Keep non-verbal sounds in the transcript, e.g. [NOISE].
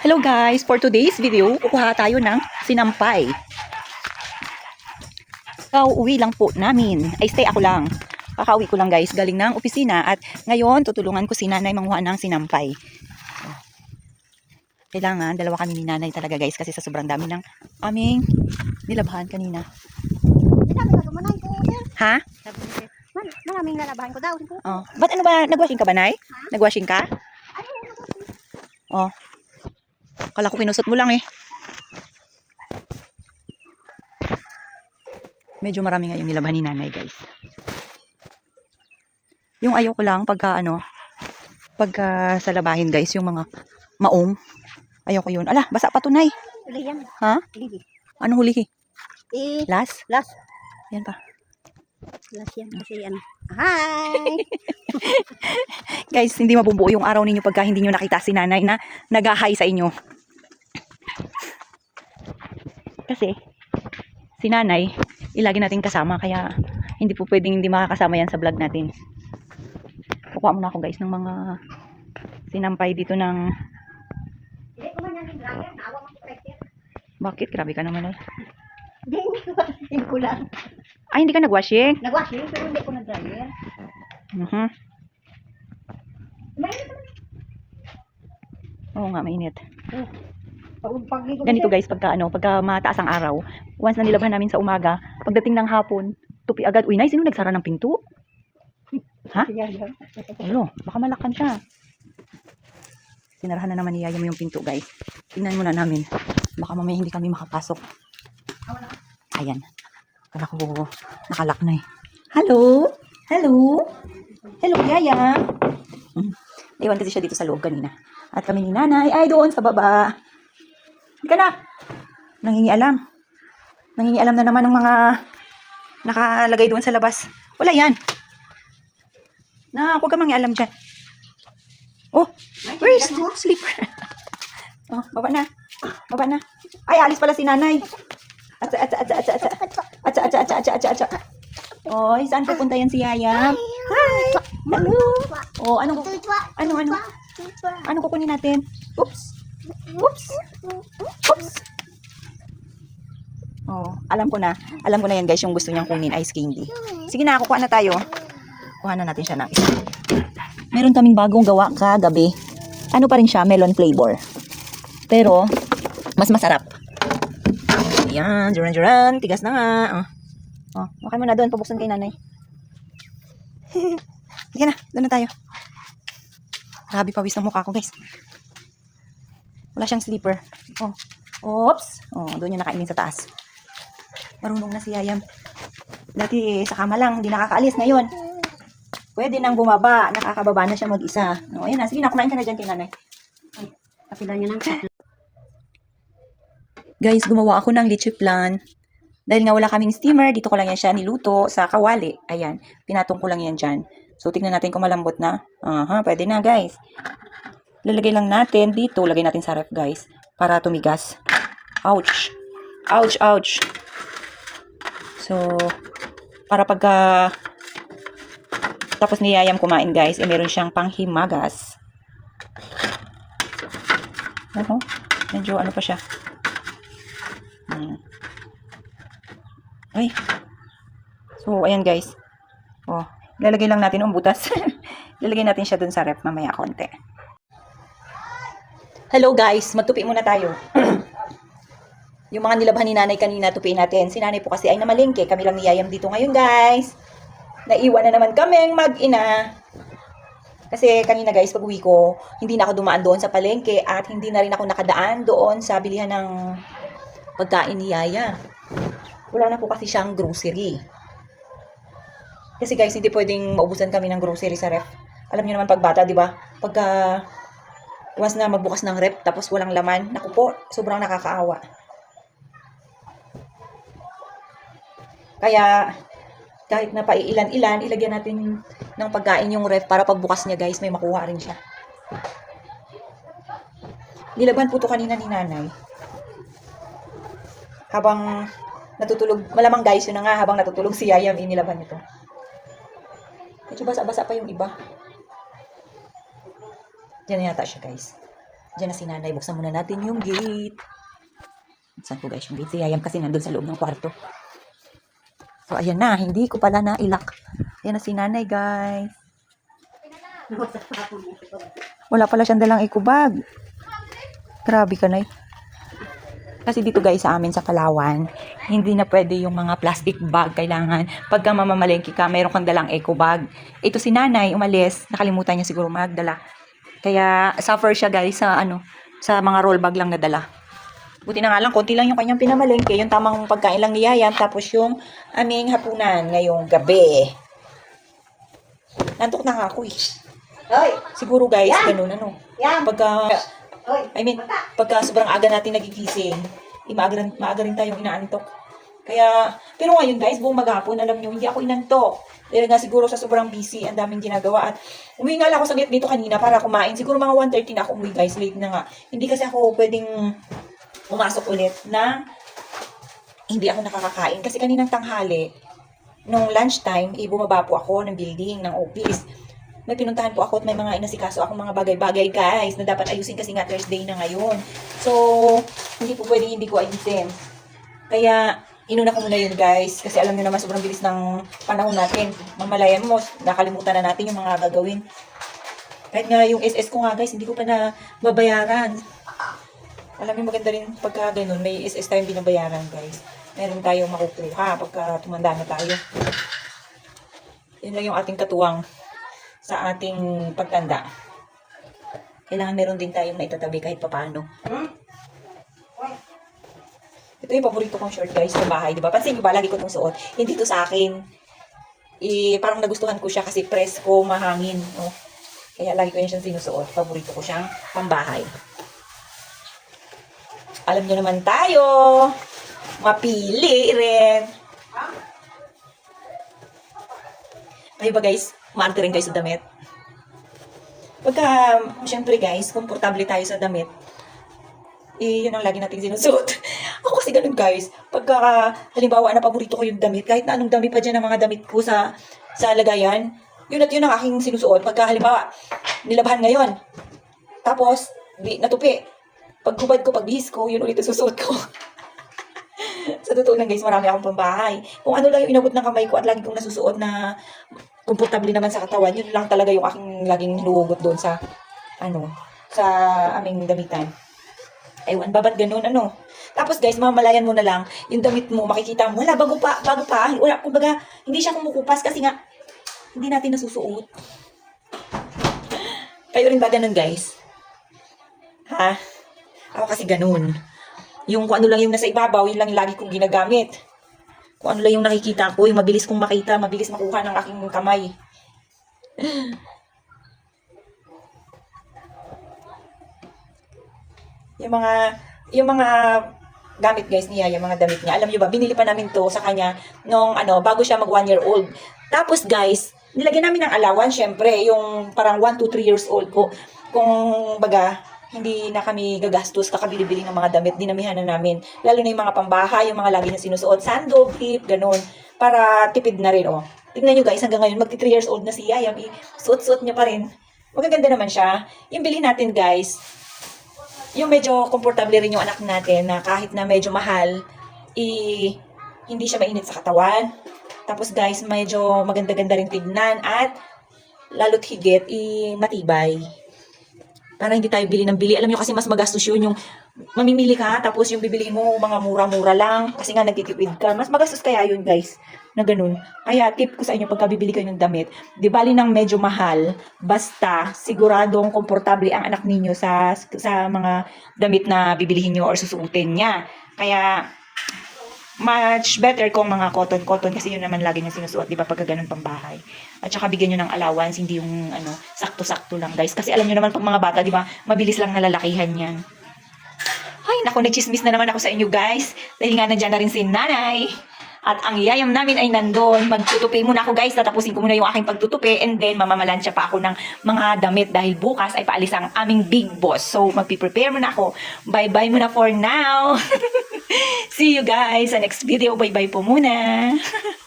Hello guys, for today's video, kukuha tayo ng sinampay. Kauwi lang po namin. Ay stay ako lang. Kakauwi ko lang guys, galing ng opisina at ngayon tutulungan ko si nanay manguha ng sinampay. Kailangan, dalawa kami ni nanay talaga guys kasi sa sobrang dami ng aming nilabhan kanina. Ha? Maraming lalabahan ko daw. Oh. Ba't ano ba? Nagwashing ka ba, Nay? Nagwashing ka? Oh. Kala ko pinusot mo lang eh. Medyo marami nga yung nilabhan ni nanay, guys. Yung ayaw ko lang pagka ano, pagka sa labahin, guys, yung mga maong. Ayaw ko yun. Ala, basa pa to, Nay. uli yan. Ha? Libi. Ano huli? Eh, Last? last. Yan pa. Last yan. Kasi ano. Hi! [LAUGHS] Guys, hindi mabubuo yung araw ninyo pagka hindi nyo nakita si nanay na nag-hi sa inyo. Kasi, si nanay, ilagi natin kasama, kaya hindi po pwedeng hindi makakasama yan sa vlog natin. Kukuha muna ako guys ng mga sinampay dito ng... Bakit? Grabe ka naman. Ay, Hindi, hindi ko lang. Ay, hindi ka nag-washing? Nag-washing, pero hindi ko nag-dryer. Mhm. Mainit naman. Oo nga, mainit. Pag, Ganito guys, pagka ano, pagka mataas ang araw, once na nilabhan namin sa umaga, pagdating ng hapon, tupi agad, uy, nay, sino nagsara ng pinto? [LAUGHS] Ha? Yan. [LAUGHS] Ano, baka malakan siya. Sinarahan na naman ni Yayam yung pinto, guys. Tingnan muna namin. Baka mamaya hindi kami makapasok. Ayan. Kala ko nakalak na eh. Hello? Hello? Hello, Yaya? Hmm. Iwan kasi siya dito sa loob kanina. At kami ni nanay ay doon sa baba. Ka na. Nangingialam. Nangingialam na naman ng mga nakalagay doon sa labas. Wala yan. Na, huwag ka mangialam dyan. Oh, where's the sleeper? oh, baba na. Baba na. Ay, alis pala si nanay. Atsa, atsa, atsa, atsa, atsa. Atsa, atsa, atsa, atsa, atsa, atsa. Oy, saan pupunta yan si Yaya? Hi! Hello! Oh, anong, ano, ano? Ano kukunin natin? Oops! Oops! Oops! Oh, alam ko na. Alam ko na yan guys, yung gusto niyang kunin ice candy. Sige na, kukuha na tayo. Kuha na natin siya ng isa. Meron kaming bagong gawa kagabi. Ano pa rin siya, melon flavor. Pero, mas masarap. Ayan, duran duran, tigas na nga. Oh, oh makay mo na doon, pabuksan kay nanay. [LAUGHS] Sige na, doon na tayo. Grabe pawis ang mukha ko, guys. Wala siyang sleeper. Oh. Oops. Oh, doon yung nakainin sa taas. Marunong na si Yayam. Dati sa kama lang, hindi nakakaalis. Ngayon, pwede nang bumaba. Nakakababa na siya mag-isa. No, ayun na. Sige na, kumain ka na dyan kay nanay. Kapila niya ng. Guys, gumawa ako ng leche plan. Dahil nga wala kaming steamer, dito ko lang yan siya niluto sa kawali. Ayan, pinatong ko lang yan dyan. So, tignan natin kung malambot na. Aha, pwede na guys. Lalagay lang natin dito. Lagay natin sa ref guys. Para tumigas. Ouch. Ouch, ouch. So, para pagka tapos niyayam kumain guys, eh meron siyang panghimagas. Ano? Medyo ano pa siya. Hmm. Ay. So, ayan guys. Oh, lalagay lang natin ang butas. [LAUGHS] lalagay natin siya dun sa ref mamaya konti. Hello guys, magtupi muna tayo. [CLEARS THROAT] yung mga nilabhan ni nanay kanina, tupiin natin. Si nanay po kasi ay namalingke. Kami lang niyayam dito ngayon guys. Naiwan na naman kaming mag-ina. Kasi kanina guys, pag uwi ko, hindi na ako dumaan doon sa palengke at hindi na rin ako nakadaan doon sa bilihan ng pagkain ni Yaya. Wala na po kasi siyang grocery. Kasi guys, hindi pwedeng maubusan kami ng grocery sa ref. Alam niyo naman pag bata, di ba? Pagka once na magbukas ng ref tapos walang laman, naku po, sobrang nakakaawa. Kaya kahit na paiilan-ilan, ilagyan natin ng pagkain yung ref para pagbukas niya guys, may makuha rin siya. Nilagyan po to kanina ni nanay. Habang natutulog, malamang guys, yun na nga, habang natutulog si Yayam, inilaban nito. Medyo basa-basa pa yung iba. Diyan na yata siya guys. Diyan na si nanay. Buksan muna natin yung gate. Saan po guys yung gate? Si Yayam kasi nandun sa loob ng kwarto. So, ayan na. Hindi ko pala na ilak. Ayan na si nanay, guys. Wala pala siyang dalang eco bag. Grabe ka, Nay. Kasi dito guys sa amin sa Palawan, hindi na pwede yung mga plastic bag. Kailangan, pagka mamamalengke ka, mayroon kang dalang eco bag. Ito si nanay, umalis. Nakalimutan niya siguro magdala. Kaya suffer siya guys sa ano, sa mga roll bag lang na dala. Buti na nga lang, konti lang yung kanyang pinamalengke. Yung tamang pagkain lang ni Yayam. Tapos yung aming hapunan ngayong gabi. Nantok na nga ako eh. Hoy! Siguro guys, ganun ano. Yan! Pagka Hoy! I mean, pagka sobrang aga natin nagigising, eh, maaga, maaga rin tayong inaantok. Kaya, pero ngayon guys, buong maghapon, alam nyo, hindi ako inantok. Dahil nga siguro sa sobrang busy, ang daming ginagawa. At umuwi nga lang ako saglit dito kanina para kumain. Siguro mga 1.30 na ako umuwi guys, late na nga. Hindi kasi ako pwedeng pumasok ulit na hindi ako nakakakain. Kasi kaninang tanghali, nung lunchtime, eh, bumaba po ako ng building, ng office may pinuntahan po ako at may mga inasikaso akong mga bagay-bagay guys na dapat ayusin kasi nga Thursday na ngayon. So, hindi po pwedeng hindi ko ayusin. Kaya, inuna ko muna yun guys kasi alam niyo naman sobrang bilis ng panahon natin. Mamalayan mo, nakalimutan na natin yung mga gagawin. Kahit nga yung SS ko nga guys, hindi ko pa na babayaran. Alam niyo maganda rin pagka ganun, may SS tayong binabayaran guys. Meron tayong makukuha pagka tumanda na tayo. Yun lang yung ating katuwang sa ating pagtanda. Kailangan meron din tayong naitatabi kahit papaano. Ito yung paborito kong short guys sa bahay, di ba? Pansin niyo ba, lagi ko itong suot. Hindi to sa akin. Eh, parang nagustuhan ko siya kasi presko, mahangin. No? Kaya lagi ko yan siyang sinusuot. Paborito ko siyang pambahay. Alam niyo naman tayo, mapili rin. Kayo ba guys, maarte rin kayo sa damit? Pagka, syempre guys, komportable tayo sa damit, eh, yun ang lagi nating sinusuot. [LAUGHS] Ako kasi ganun guys, pagka, halimbawa na paborito ko yung damit, kahit na anong damit pa dyan ang mga damit ko sa, sa lagayan, yun at yun ang aking sinusuot. Pagka halimbawa, nilabahan ngayon, tapos, natupi. Paghubad ko, pagbihis ko, yun ulit ang susuot ko. [LAUGHS] sa totoo lang guys, marami akong pambahay. Kung ano lang yung inabot ng kamay ko at lagi kong nasusuot na komportable naman sa katawan, yun lang talaga yung aking laging hinuhugot doon sa, ano, sa aming damitan. Ewan, babat ganun, ano. Tapos guys, mamalayan mo na lang, yung damit mo, makikita mo, wala, bago pa, bago pa, wala, kumbaga, hindi siya kumukupas kasi nga, hindi natin nasusuot. Kayo rin ba ganun, guys? Ha? Ako kasi ganun. Yung kung ano lang yung nasa ibabaw, yun lang lagi kong ginagamit. Kung ano lang yung nakikita ko, yung mabilis kong makita, mabilis makuha ng aking kamay. [LAUGHS] yung mga, yung mga gamit guys niya, yung mga damit niya. Alam niyo ba, binili pa namin to sa kanya nung ano, bago siya mag one year old. Tapos guys, nilagyan namin ng allowance, syempre, yung parang 1 to 3 years old ko. Kung baga, hindi na kami gagastos kakabili-bili ng mga damit, dinamihan na namin. Lalo na yung mga pambahay, yung mga lagi na sinusuot, sando, clip, ganun. Para tipid na rin, oh. Tingnan nyo guys, hanggang ngayon, magti 3 years old na si Yayam, eh, suot-suot niya pa rin. Magaganda naman siya. Yung bilhin natin guys, yung medyo komportable rin yung anak natin na kahit na medyo mahal, i hindi siya mainit sa katawan. Tapos guys, medyo maganda-ganda rin tignan at lalo't higit, i matibay. Para hindi tayo bili ng bili. Alam nyo kasi mas magastos yun yung mamimili ka, tapos yung bibili mo mga mura-mura lang, kasi nga nagtitipid ka. Mas magastos kaya yun guys, na ganun. Kaya tip ko sa inyo pagka bibili kayo ng damit, di bali ng medyo mahal, basta siguradong komportable ang anak ninyo sa sa mga damit na bibilihin nyo or susuotin niya. Kaya much better kung mga cotton-cotton kasi yun naman lagi niya sinusuot, di ba, pagka ganun pang bahay. At saka bigyan nyo ng allowance, hindi yung ano, sakto-sakto lang guys. Kasi alam nyo naman pag mga bata, di ba, mabilis lang nalalakihan yan. Ay, naku, nagchismis na naman ako sa inyo guys. Dahil nga nandyan na rin si nanay. At ang yayam namin ay nandun. Magtutupi muna ako guys. Tatapusin ko muna yung aking pagtutupi. And then mamamalansya pa ako ng mga damit dahil bukas ay paalis ang aming big boss. So magpiprepare muna ako. Bye-bye muna for now. [LAUGHS] See you guys sa next video. Bye-bye po muna. [LAUGHS]